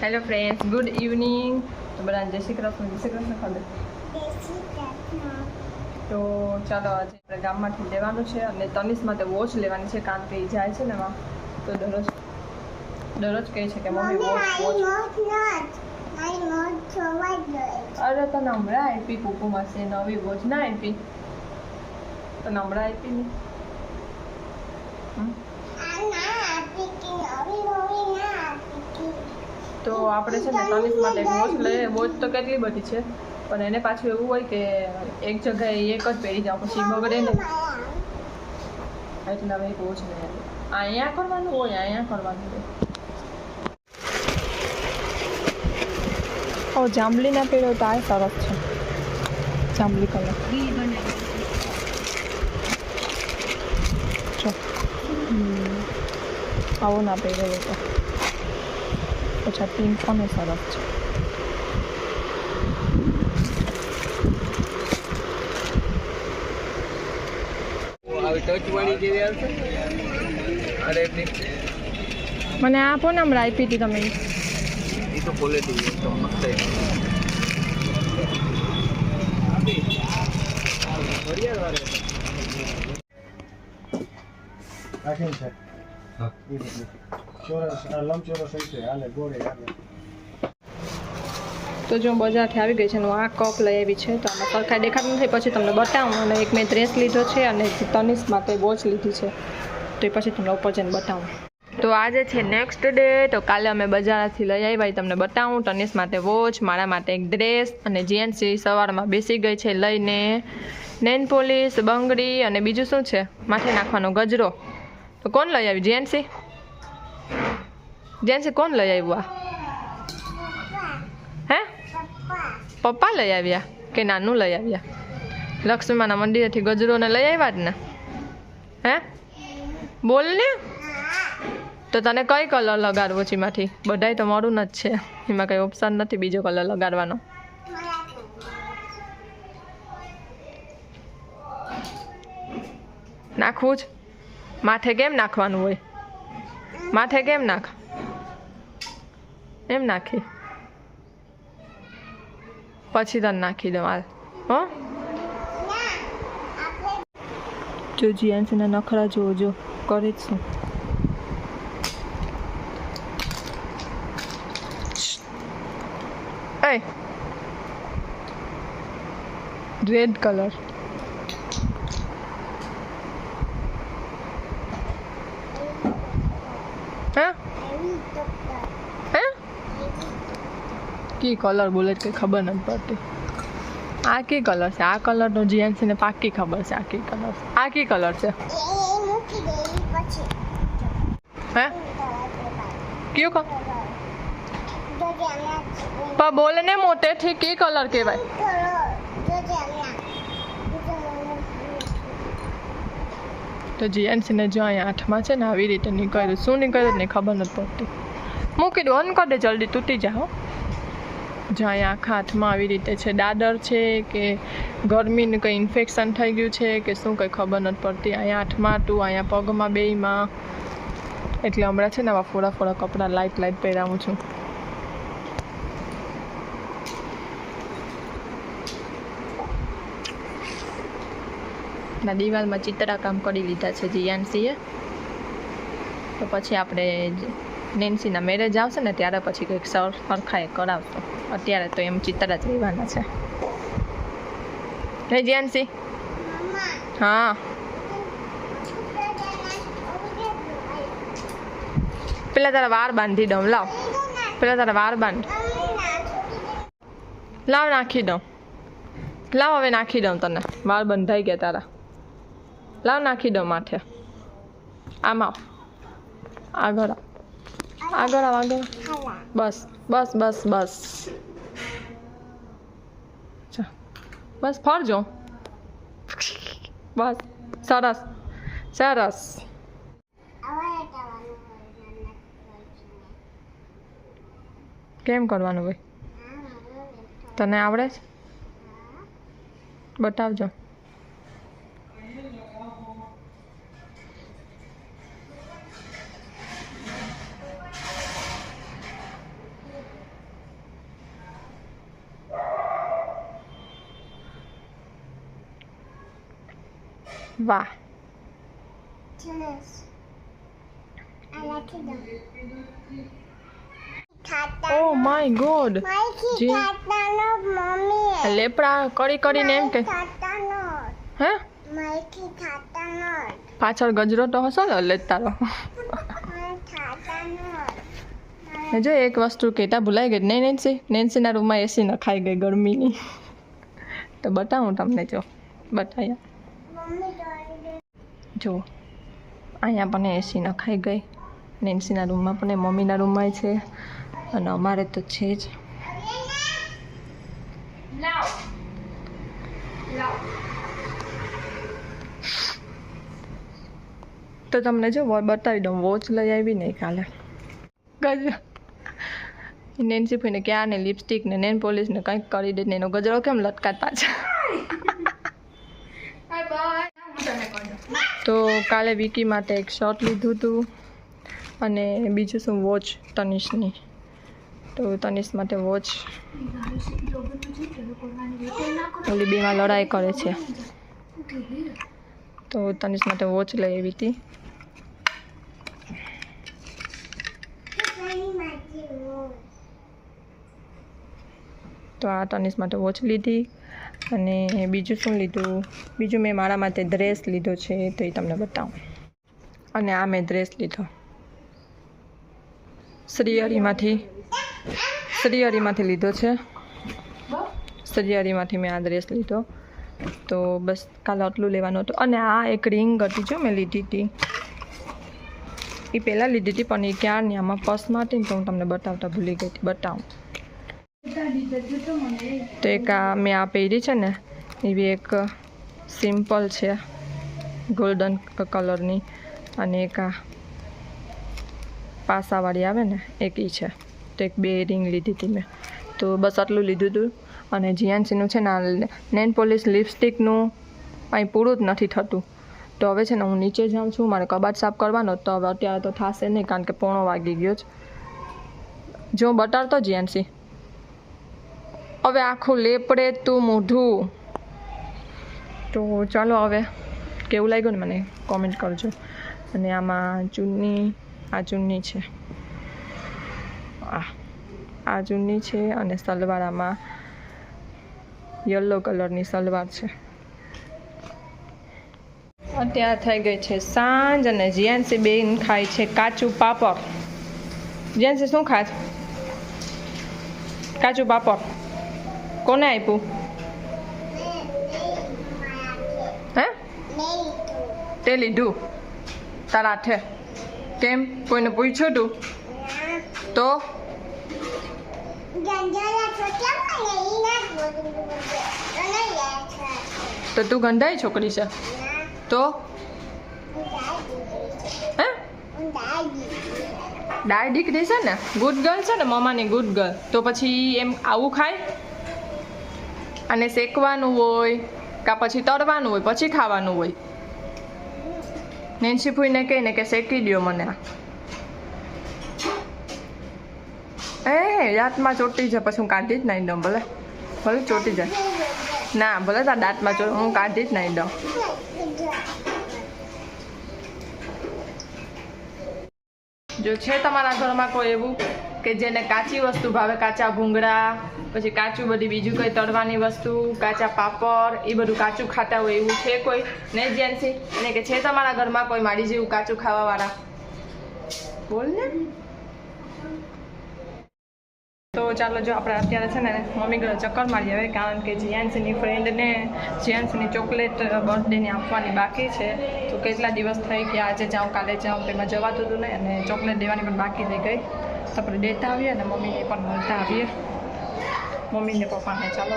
Hello friends good evening તો બધા જય શ્રી કૃષ્ણ જય શ્રી કૃષ્ણ ખાધે તો ચાલો આજે આપણે ગામમાંથી લેવાનું છે અને તનિષ માટે વોચ લેવાની છે કારણ કે એ જાય છે ને એમાં. તો દરરોજ દરરોજ કહે છે કે મમ્મી વોચ વોચ. અરે તને હમણાં આપી કુકુ માસે નવી વોચ ના આપી. તને હમણાં આપી ને. તો આપણે છે ને તનિષ માટે વોચ લઈએ. વોચ તો કેટલી બધી છે. પણ એને પાછું એવું હોય કે એક જગ્યાએ એક જ પહેરી જાઓ, પછી બગડે ને એટલે હવે એક વોચ લઈ અહીંયા કરવાનું હોય અહીંયા કરવાનું હોય. ઓ, જાંબલી ના પહેર્યો તો આ સરસ છે. જાંબલી કલર. આવો ના પહેર્યો તો પણ એ સરસ છે મને આપો ને હમણાં આપી હતી તમે એ તો ક્વોલિટી મસ્ત છે તો જો બજારથી આવી ગઈ છે હું આ કપ લઈ આવી છે, તો આમાં સરખા દેખાતું નથી. પછી તમને બતાવું અને એક મેં ડ્રેસ લીધો છે અને તનિષ માટે વોચ લીધી છે. તો એ પછી તમને ઉપર જઈને બતાવું. તો આજે છે નેક્સ્ટ ડે તો કાલે અમે બજારથી લઈ આવ્યા તમને બતાવું. તનિષ માટે વોચ મારા માટે એક ડ્રેસ અને જીએનસી સવારમાં બેસી ગઈ છે લઈને. નેન પોલીસ બંગડી અને બીજું શું છે? માથે નાખવાનો ગજરો. તો કોણ લઈ આવ્યું જીએનસી જીએનસી કોણ લઈ આવ્યું? આ હે? પપ્પા લઈ આવ્યા કે નાનું લઈ આવ્યા? લક્ષ્મીમાના મંદિરેથી ગજરોને લઈ આવ્યા જ ને? હે? બોલ ને. તો તને કઈ કલર લગાડવો છે એમાંથી? બધાય તો મારું જ છે. એમાં કઈ ઓપ્શન નથી બીજો કલર લગાડવાનો. નાખવું જ? માથે કેમ નાખવાનું હોય? માથે કેમ નાખ? એમ નાખી. પછી તને નાખી દઉં હાલ. હો? જો જીયાન્સીના નખરા જોવો જો કરે જ શું રેડ કલર હે હે કી કલર બોલે કંઈ ખબર નથી પડતી. આ કી કલર છે? આ કલરનો જીએનસીને પાકી ખબર છે આ કી કલર આ કી કલર છે? હે? કયું કહો પણ બોલે ને મોટેથી કી કલર કહેવાય? તો જીએનસીને જો અહીંયા આઠમાં છે ને આવી રીતે નીકળ્યું. શું નીકળ્યું ને ખબર નથી પડતી. મૂકી દો અન કરી દે જલ્દી તૂટી જાઓ. જો અહીંયા આખા હાથમાં આવી રીતે છે. દાદર છે કે ગરમીનું કંઈ ઇન્ફેક્શન થઈ ગયું છે કે શું કંઈ ખબર નથી પડતી. અહીંયા હાથમાં હતું, અહીંયા પગમાં બેયમાં. એટલે હમણાં છે ને આવા ફોડા ફોડા કપડાં લાઇટ લાઇટ પહેરાવું છું. ના, દિવાલમાં ચિત્રા કામ કરી લીધા છે જીયાનસીએ. તો પછી આપણે નેન્સીના મેરેજ આવશે ને ત્યારે પછી કંઈક સર સરખાએ કરાવશો. અત્યારે તો એમ ચિત્ર જ રહેવાના છે. હે જ્યાનસી હા. પેલા તારા વાર બાંધી દઉં, લાવ. પેલા તારા વાર બાંધ. લાવ નાખી દઉં. લાવ હવે નાખી દઉં તને. વાળ બંધાઈ ગયા તારા. લાવ નાખી દઉં માથે. આમાં આગળ આગળ આવ, આગળ. બસ બસ બસ બસ. બસ, ફરજો. બસ. સરસ. સરસ. કેમ કરવાનું ભાઈ? તને આવડે છે? બતાવજો. વાહ. Oh my God. લેપડા કરી કરીને એમ કે હે. પાછળ ગજરો તો હશે ને એટલે તારો જો એક વસ્તુ કહેતા ભૂલાઈ ગઈ નહીં નેન્સી નેન્સીના રૂમમાં એસી નખાઈ ગઈ ગરમીની તો બતાવું તમને જો બતાવ્યા. જો અહીંયા પણ એસી નખાઈ ગઈ. નેન્સીના રૂમમાં પણ એ મમ્મીના રૂમમાં છે. અને અમારે તો છે જ. તો તમને જો બતાવી દઉં વોચ લઈ આવી નહીં કાલે. ગજ. નેન્સી ભાઈને ક્યાં ને લિપસ્ટિક ને નેન પોલિશ ને કંઈક કરી દે ને એનો ગજરો કેમ લટકાતા પાછા? તો કાલે વિકી માટે એક શર્ટ લીધું હતું અને બીજું શું વોચ તનિષની. તો તનિષ માટે વોચ ઓલી બેમાં લડાઈ કરે છે. તો તનિષ માટે વોચ લઈ આવી હતી. તો આ તનિષ માટે વોચ લીધી. અને બીજું શું લીધું? બીજું મેં મારા માટે ડ્રેસ લીધો છે, તો એ તમને બતાવું. અને આ મેં ડ્રેસ લીધો. શ્રીહરીમાંથી શ્રીહરીમાંથી લીધો છે. શ્રીહરીમાંથી મેં આ ડ્રેસ લીધો. તો બસ કાલે આટલું લેવાનું હતું. અને આ એક રિંગ હતી જો મેં લીધી હતી. એ પહેલાં લીધી હતી, પણ એ ક્યારની? આમાં પર્સમાં હતી ને તો હું તમને બતાવતા ભૂલી ગઈ હતી. બતાવું. તો એક આ મેં આ પહેરી છે ને એવી એક સિમ્પલ છે, ગોલ્ડન કલરની. અને એક આ પાસાવાળી આવે ને, એક એ છે. તો એક બે રિંગ લીધી હતી મેં. તો બસ આટલું લીધું હતું. અને જીએનસીનું છે ને, આ નેન પોલિશ લિપસ્ટિકનું અહીં પૂરું જ નથી થતું. તો હવે છે ને, હું નીચે જાઉં છું. મારે કબાટ સાફ કરવાનો, તો હવે અત્યારે તો થશે નહીં, કારણ કે પોણો વાગી ગયો જ. જો બટાડતો જીએનસી. હવે આખું લેપડે તું મોઢું. તો ચાલો હવે, કેવું લાગ્યું ને મને? કોમેન્ટ કરજો. અને આમાં ચૂન્ની આ ચૂન્ની છે. આ આ ચૂન્ની છે અને સલવાર આમાં યલો કલરની સલવાર છે. અત્યારે થઈ ગઈ છે સાંજ અને જીએનસી બેન ખાય છે કાચું પાપડ. જીએનસી શું ખાય? કાચું પાપડ. કોને આપ્યું? હે? તે લીધું. તારા હાથે. કેમ? કોઈને પૂછ્યું તું? તો? તો તું ગંધાઈ છોકરી છે? તો? હે? ડાય દીકરી છે ને? ગુડ ગર્લ છે ને? મમ્માની ગુડ ગર્લ તો પછી એમ આવું ખાય? અને શેકવાનું હોય કાં પછી તળવાનું હોય, પછી ખાવાનું હોય. નેન્સી ફૂઈને કહીને કે શેકી દ્યો મને આ. એ, દાંતમાં ચોટી જાય, પછી હું કાઢી જ નહીં દઉં ભલે. ભલે ચોટી જાય. ના, ભલે તાર દાંતમાં ચો હું કાઢી જ નહીં દઉં. જો છે તમારા ઘરમાં કોઈ એવું? કે જેને કાચી વસ્તુ ભાવે, કાચા ભૂંગળા, પછી કાચું બધી બીજું કંઈ તળવાની વસ્તુ, કાચા પાપડ, એ બધું કાચું ખાતા હોય એવું છે કોઈ? ને જેન્સી અને કે છે તમારા ઘરમાં કોઈ મારી જેવું કાચું ખાવાવાળા? બોલ ને. તો ચાલો જો આપણે અત્યારે છે ને મમ્મી ઘરે ચક્કર મારી આવે કારણ કે જીયાન્સીની ફ્રેન્ડને જીયાન્સીની ચોકલેટ બર્થડેને આપવાની બાકી છે. તો કેટલા દિવસ થઈ ગયા? આજે જાઉં, કાલે જાઉં, તેમાં જવાતું હતું ને, અને ચોકલેટ દેવાની પણ બાકી થઈ ગઈ. આપણે દેતા આવીએ અને મમ્મીને પણ મળતા આવીએ મમ્મીને પપ્પાને ચાલો